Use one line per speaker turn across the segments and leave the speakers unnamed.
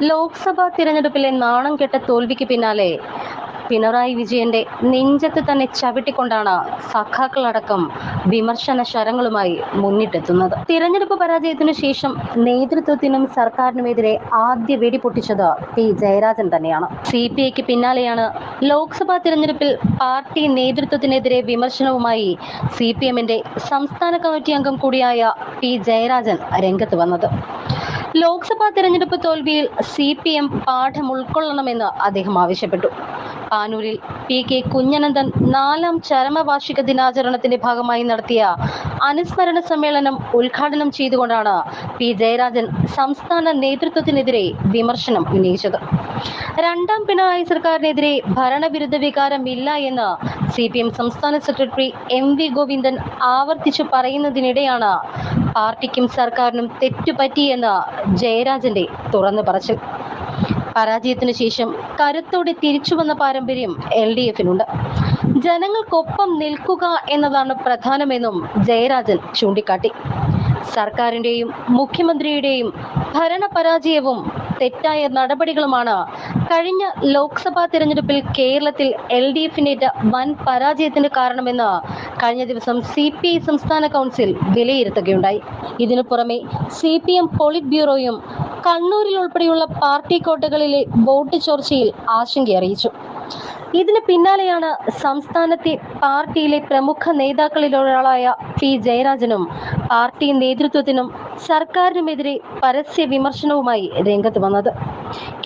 ലോക്സഭാ തിരഞ്ഞെടുപ്പിലെ നാണം കെട്ട തോൽവിക്ക് പിന്നാലെ പിണറായി വിജയന്റെ നെഞ്ചത്ത് തന്നെ ചവിട്ടിക്കൊണ്ടാണ് സഖാക്കളടക്കം വിമർശന ശരങ്ങളുമായി മുന്നിട്ടെത്തുന്നത്. തിരഞ്ഞെടുപ്പ് പരാജയത്തിനു ശേഷം നേതൃത്വത്തിനും സർക്കാരിനുമെതിരെ ആദ്യ വെടി പൊട്ടിച്ചത് പി ജയരാജൻ തന്നെയാണ്. സി പി ഐക്ക് പിന്നാലെയാണ് ലോക്സഭാ തിരഞ്ഞെടുപ്പിൽ പാർട്ടി നേതൃത്വത്തിനെതിരെ വിമർശനവുമായി സി പി എമ്മിന്റെ സംസ്ഥാന കമ്മിറ്റി അംഗം കൂടിയായ പി ജയരാജൻ രംഗത്ത് വന്നത്. ലോക്സഭാ തെരഞ്ഞെടുപ്പ് തോൽവിയിൽ സി പി എം പാഠം ഉൾക്കൊള്ളണമെന്ന് അദ്ദേഹം ആവശ്യപ്പെട്ടു. പാനൂരിൽ പി കെ കുഞ്ഞനന്ദൻ നാലാം ചരമവാർഷിക ദിനാചരണത്തിന്റെ ഭാഗമായി നടത്തിയ അനുസ്മരണ സമ്മേളനം ഉദ്ഘാടനം ചെയ്തുകൊണ്ടാണ് പി ജയരാജൻ സംസ്ഥാന നേതൃത്വത്തിനെതിരെ വിമർശനം ഉന്നയിച്ചത്. രണ്ടാം പിണറായി സർക്കാരിനെതിരെ ഭരണവിരുദ്ധ വികാരം ഇല്ല എന്ന് സി പി എം സംസ്ഥാന സെക്രട്ടറി എം വി ഗോവിന്ദൻ ആവർത്തിച്ചു പറയുന്നതിനിടെയാണ് പാർട്ടിക്കും സർക്കാരിനും തെറ്റുപറ്റിയെന്ന് ജയരാജന്റെ തുറന്നു പറച്ചിൽ. പരാജയത്തിനു ശേഷം കരുത്തോടെ തിരിച്ചു വന്ന പാരമ്പര്യം എൽ ഡി എഫിനുണ്ട്. ജനങ്ങൾക്കൊപ്പം നിൽക്കുക എന്നതാണ് പ്രധാനമെന്നും ജയരാജൻ ചൂണ്ടിക്കാട്ടി. സർക്കാരിന്റെയും മുഖ്യമന്ത്രിയുടെയും ഭരണപരാജയവും തെറ്റായ നടപടികളുമാണ്. കഴിഞ്ഞ ലോക്സഭാ തിരഞ്ഞെടുപ്പിൽ കേരളത്തിൽ എൽ ഡി എഫിനേറ്റ വൻ പരാജയത്തിന് കാരണമെന്ന് കഴിഞ്ഞ ദിവസം സി പി ഐ സംസ്ഥാന കൗൺസിൽ വിലയിരുത്തുകയുണ്ടായി. ഇതിനു പുറമെ സി പി എം പോളിറ്റ് ബ്യൂറോയും കണ്ണൂരിൽ ഉൾപ്പെടെയുള്ള പാർട്ടി കോട്ടകളിലെ വോട്ട് ചോർച്ചയിൽ ആശങ്ക അറിയിച്ചു. ഇതിന് പിന്നാലെയാണ് സംസ്ഥാനത്തെ പാർട്ടിയിലെ പ്രമുഖ നേതാക്കളിലൊരാളായ പി ജയരാജനും പാർട്ടി നേതൃത്വത്തിനും സർക്കാരിനുമെതിരെ പരസ്യ വിമർശനവുമായി രംഗത്ത് വന്നത്.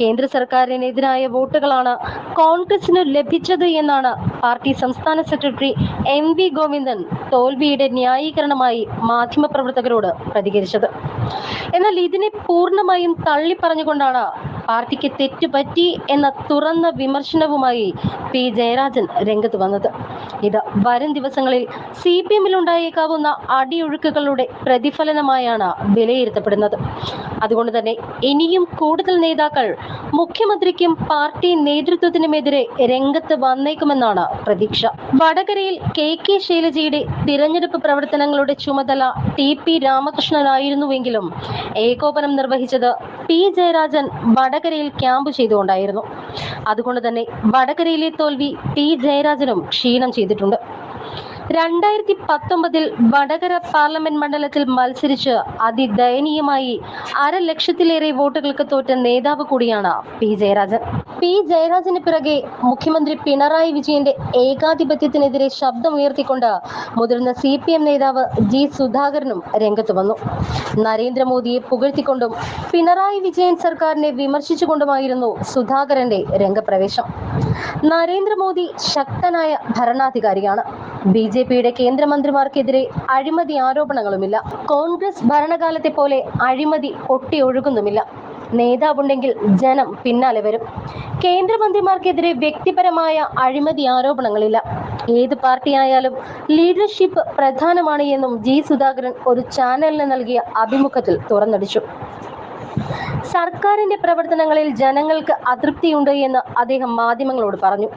കേന്ദ്ര സർക്കാരിനെതിരായ വോട്ടുകളാണ് കോൺഗ്രസിന് ലഭിച്ചത് എന്നാണ് പാർട്ടി സംസ്ഥാന സെക്രട്ടറി എം വി ഗോവിന്ദൻ തോൽവിയുടെ ന്യായീകരണമായി മാധ്യമപ്രവർത്തകരോട് പ്രതികരിച്ചത്. എന്നാൽ ഇതിനെ പൂർണമായും തള്ളി പറഞ്ഞുകൊണ്ടാണ് പാർട്ടിക്ക് തെറ്റുപറ്റി എന്ന തുറന്ന വിമർശനവുമായി പി ജയരാജൻ രംഗത്ത് വന്നത്. ഇത് വരും ദിവസങ്ങളിൽ സി പി എമ്മിൽ ഉണ്ടായേക്കാവുന്ന അടിയൊഴുക്കുകളുടെ പ്രതിഫലനമായാണ് വിലയിരുത്തപ്പെടുന്നത്. അതുകൊണ്ട് തന്നെ ഇനിയും കൂടുതൽ നേതാക്കൾ മുഖ്യമന്ത്രിക്കും പാർട്ടി നേതൃത്വത്തിനുമെതിരെ രംഗത്ത് വന്നേക്കുമെന്നാണ് പ്രതീക്ഷ. വടകരയിൽ കെ കെ ശൈലജയുടെ തിരഞ്ഞെടുപ്പ് പ്രവർത്തനങ്ങളുടെ ചുമതല ടി പി രാമകൃഷ്ണനായിരുന്നുവെങ്കിലും ഏകോപനം നിർവഹിച്ചത് പി ജയരാജൻ വടകരയിൽ ക്യാമ്പ് ചെയ്തുകൊണ്ടായിരുന്നു. അതുകൊണ്ട് തന്നെ വടകരയിലെ തോൽവി പി ജയരാജനും ക്ഷീണം ചെയ്തിട്ടുണ്ട്. രണ്ടായിരത്തി പത്തൊമ്പതിൽ വടകര പാർലമെന്റ് മണ്ഡലത്തിൽ മത്സരിച്ച് അതിദയനീയമായി അര ലക്ഷത്തിലേറെ വോട്ടുകൾക്ക് തോറ്റ നേതാവ് കൂടിയാണ് പി ജയരാജൻ. പി ജയരാജന് പിറകെ മുഖ്യമന്ത്രി പിണറായി വിജയന്റെ ഏകാധിപത്യത്തിനെതിരെ ശബ്ദമുയർത്തിക്കൊണ്ട് മുതിർന്ന സി പി എം നേതാവ് ജി സുധാകരനും രംഗത്ത് വന്നു. നരേന്ദ്രമോദിയെ പുകഴ്ത്തിക്കൊണ്ടും പിണറായി വിജയൻ സർക്കാരിനെ വിമർശിച്ചുകൊണ്ടുമായിരുന്നു സുധാകരന്റെ രംഗപ്രവേശം. നരേന്ദ്രമോദി ശക്തനായ ഭരണാധികാരിയാണ്. ബി ജെ പിയുടെ കേന്ദ്രമന്ത്രിമാർക്കെതിരെ അഴിമതി ആരോപണങ്ങളുമില്ല. കോൺഗ്രസ് ഭരണകാലത്തെ പോലെ അഴിമതി ഒട്ടിയൊഴുകുന്നുമില്ല നേതാവുണ്ടെങ്കിൽ ജനം പിന്നാലെ വരും. കേന്ദ്രമന്ത്രിമാർക്കെതിരെ വ്യക്തിപരമായ അഴിമതി ആരോപണങ്ങളില്ല. ഏത് പാർട്ടിയായാലും ലീഡർഷിപ്പ് പ്രധാനമാണ് എന്നും ജി സുധാകരൻ ഒരു ചാനലിന് നൽകിയ അഭിമുഖത്തിൽ തുറന്നടിച്ചു. സർക്കാരിന്റെ പ്രവർത്തനങ്ങളിൽ ജനങ്ങൾക്ക് അതൃപ്തിയുണ്ട് എന്ന് അദ്ദേഹം മാധ്യമങ്ങളോട് പറഞ്ഞു.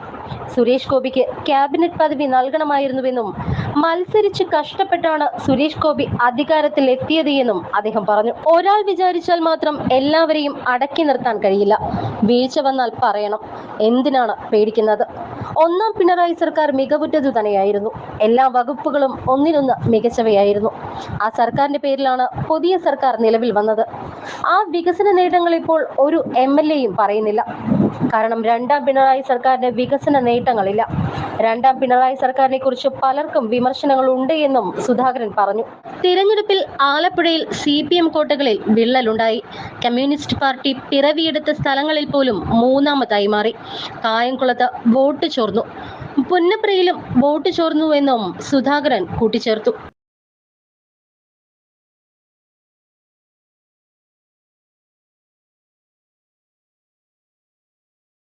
സുരേഷ് ഗോപിക്ക് ക്യാബിനറ്റ് പദവി നൽകണമായിരുന്നുവെന്നും മത്സരിച്ച് കഷ്ടപ്പെട്ടാണ് സുരേഷ് ഗോപി അധികാരത്തിൽ എത്തിയത് എന്നും അദ്ദേഹം പറഞ്ഞു. ഒരാൾ വിചാരിച്ചാൽ മാത്രം എല്ലാവരെയും അടക്കി നിർത്താൻ കഴിയില്ല. വീഴ്ച വന്നാൽ പറയണം. എന്തിനാണ് പേടിക്കുന്നത്? ഒന്നാം പിണറായി സർക്കാർ മികവുറ്റതു തന്നെയായിരുന്നു. എല്ലാ വകുപ്പുകളും ഒന്നിനൊന്ന് മികച്ചവയായിരുന്നു. ആ സർക്കാരിന്റെ പേരിലാണ് പുതിയ സർക്കാർ നിലവിൽ വന്നത്. ആ വികസന നേട്ടങ്ങൾ ഇപ്പോൾ ഒരു എം എൽ എയും പറയുന്നില്ല. കാരണം രണ്ടാം പിണറായി സർക്കാരിന്റെ വികസന നേട്ടങ്ങളില്ല. രണ്ടാം പിണറായി സർക്കാരിനെ കുറിച്ച് പലർക്കും വിമർശനങ്ങൾ ഉണ്ട് എന്നും സുധാകരൻ പറഞ്ഞു. തിരഞ്ഞെടുപ്പിൽ ആലപ്പുഴയിൽ സി പി എം കോട്ടകളിൽ വിള്ളലുണ്ടായി. കമ്മ്യൂണിസ്റ്റ് പാർട്ടി പിറവിയെടുത്ത സ്ഥലങ്ങളിൽ പോലും മൂന്നാമതായി മാറി. കായംകുളത്ത് വോട്ട് ചോർന്നു. പുന്നപ്രയിലും വോട്ട് ചോർന്നു എന്നും സുധാകരൻ കൂട്ടിച്ചേർത്തു.